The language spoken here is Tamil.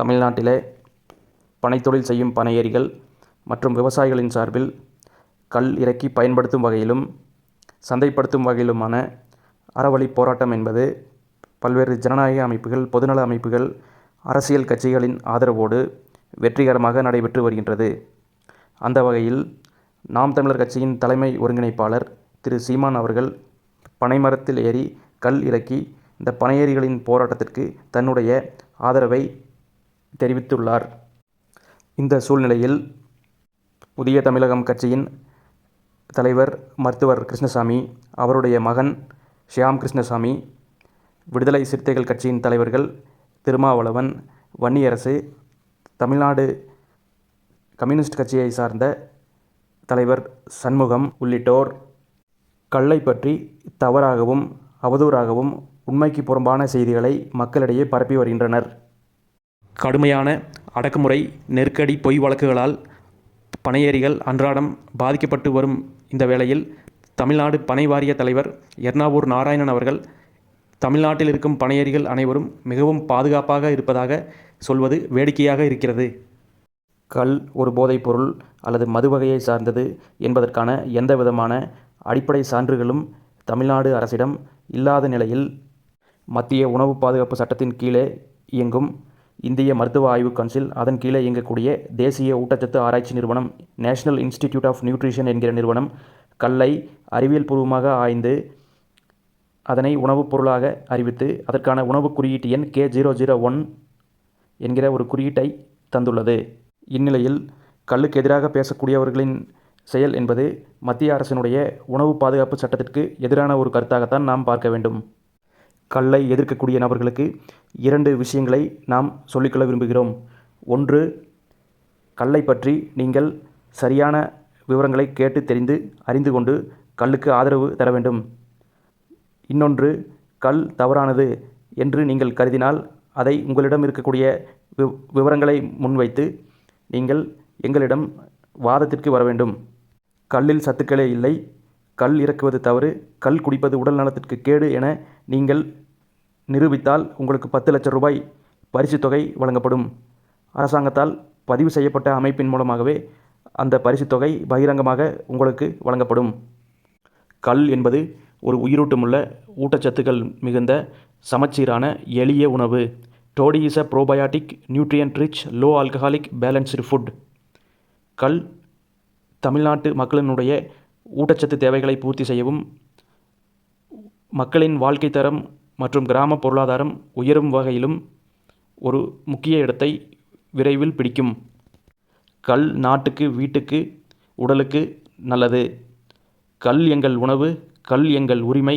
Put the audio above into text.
தமிழ்நாட்டிலே பனைத்தொழில் செய்யும் பனையேரிகள் மற்றும் விவசாயிகளின் சார்பில் கல் இறக்கி பயன்படுத்தும் வகையிலும் சந்தைப்படுத்தும் வகையிலுமான அறவழிப் போராட்டம் என்பது பல்வேறு ஜனநாயக அமைப்புகள் பொதுநல அமைப்புகள் அரசியல் கட்சிகளின் ஆதரவோடு வெற்றிகரமாக நடைபெற்று வருகின்றது. அந்த வகையில் நாம் தமிழர் கட்சியின் தலைமை ஒருங்கிணைப்பாளர் திரு. சீமான் அவர்கள் பனைமரத்தில் ஏறி கல் இறக்கி இந்த பனையேறிகளின் போராட்டத்திற்கு தன்னுடைய ஆதரவை தெரிவித்துள்ளார். இந்த சூழ்நிலையில் புதிய தமிழகம் கட்சியின் தலைவர் மருத்துவர் கிருஷ்ணசாமி அவருடைய மகன் ஷியாம் கிருஷ்ணசாமி விடுதலை சிறுத்தைகள் கட்சியின் தலைவர்கள் திருமாவளவன் வன்னியரசு தமிழ்நாடு கம்யூனிஸ்ட் கட்சியை சார்ந்த தலைவர் சண்முகம் உள்ளிட்டோர் கல்லை பற்றி தவறாகவும் அவதூறாகவும் உண்மைக்கு புறம்பான செய்திகளை மக்களிடையே பரப்பி வருகின்றனர். கடுமையான அடக்குமுறை நெருக்கடி பொய் வழக்குகளால் பனையேறிகள் அன்றாடம் பாதிக்கப்பட்டு வரும் இந்த வேளையில் தமிழ்நாடு பனை வாரிய தலைவர் எர்ணாவூர் நாராயணன் அவர்கள் தமிழ்நாட்டில் இருக்கும் பனையேறிகள் அனைவரும் மிகவும் பாதுகாப்பாக இருப்பதாக சொல்வது வேடிக்கையாக இருக்கிறது. கல் ஒரு போதைப்பொருள் அல்லது மது வகையை சார்ந்தது என்பதற்கான எந்த விதமான அடிப்படை சான்றுகளும் தமிழ்நாடு அரசிடம் இல்லாத நிலையில் மத்திய உணவு பாதுகாப்பு சட்டத்தின் கீழே இயங்கும் இந்திய மருத்துவ ஆய்வு கவுன்சில் அதன் கீழே இயங்கக்கூடிய தேசிய ஊட்டச்சத்து ஆராய்ச்சி நிறுவனம் நேஷனல் இன்ஸ்டிடியூட் ஆஃப் நியூட்ரிஷன் என்கிற நிறுவனம் கல்லை அறிவியல் பூர்வமாக ஆய்ந்து அதனை உணவுப் பொருளாக அறிவித்து அதற்கான உணவுக் குறியீட்டு எண் கே ஜீரோ ஜீரோ ஒன் என்கிற ஒரு குறியீட்டை தந்துள்ளது. இந்நிலையில் கல்லுக்கு எதிராக பேசக்கூடியவர்களின் செயல் என்பது மத்திய அரசினுடைய உணவு பாதுகாப்பு சட்டத்திற்கு எதிரான ஒரு கருத்தாகத்தான் நாம் பார்க்க வேண்டும். கல்லை எதிர்க்கக்கூடிய நபர்களுக்கு இரண்டு விஷயங்களை நாம் சொல்லிக்கொள்ள விரும்புகிறோம். ஒன்று கல்லை பற்றி நீங்கள் சரியான விவரங்களை கேட்டு தெரிந்து அறிந்து கொண்டு கல்லுக்கு ஆதரவு தர வேண்டும். இன்னொன்று கல் தவறானது என்று நீங்கள் கருதினால் அதை உங்களிடம் இருக்கக்கூடிய வி விவரங்களை முன்வைத்து நீங்கள் எங்களிடம் வாதத்திற்கு வர வேண்டும். கல்லில் சத்துக்களே இல்லை. கல் இறக்குவது தவறு. கல் குடிப்பது உடல் நலத்திற்கு கேடு என நீங்கள் நிரூபித்தால் உங்களுக்கு பத்து லட்சம் ரூபாய் பரிசுத் தொகை வழங்கப்படும். அரசாங்கத்தால் பதிவு செய்யப்பட்ட அமைப்பின் மூலமாகவே அந்த பரிசுத் தொகை பகிரங்கமாக உங்களுக்கு வழங்கப்படும். கல் என்பது ஒரு உயிரூட்டமுள்ள ஊட்டச்சத்துக்கள் மிகுந்த சமச்சீரான எளிய உணவு. Toddy is a probiotic nutrient rich low alcoholic balanced food கல் தமிழ்நாட்டு மக்களினுடைய ஊட்டச்சத்து தேவைகளை பூர்த்தி செய்யவும் மக்களின் வாழ்க்கை தரம் மற்றும் கிராம பொருளாதாரம் உயரும் வகையிலும் ஒரு முக்கிய இடத்தை விரைவில் பிடிக்கும். கல் நாட்டுக்கு வீட்டுக்கு உடலுக்கு நல்லது. கல் எங்கள் உணவு கல் எங்கள் உரிமை.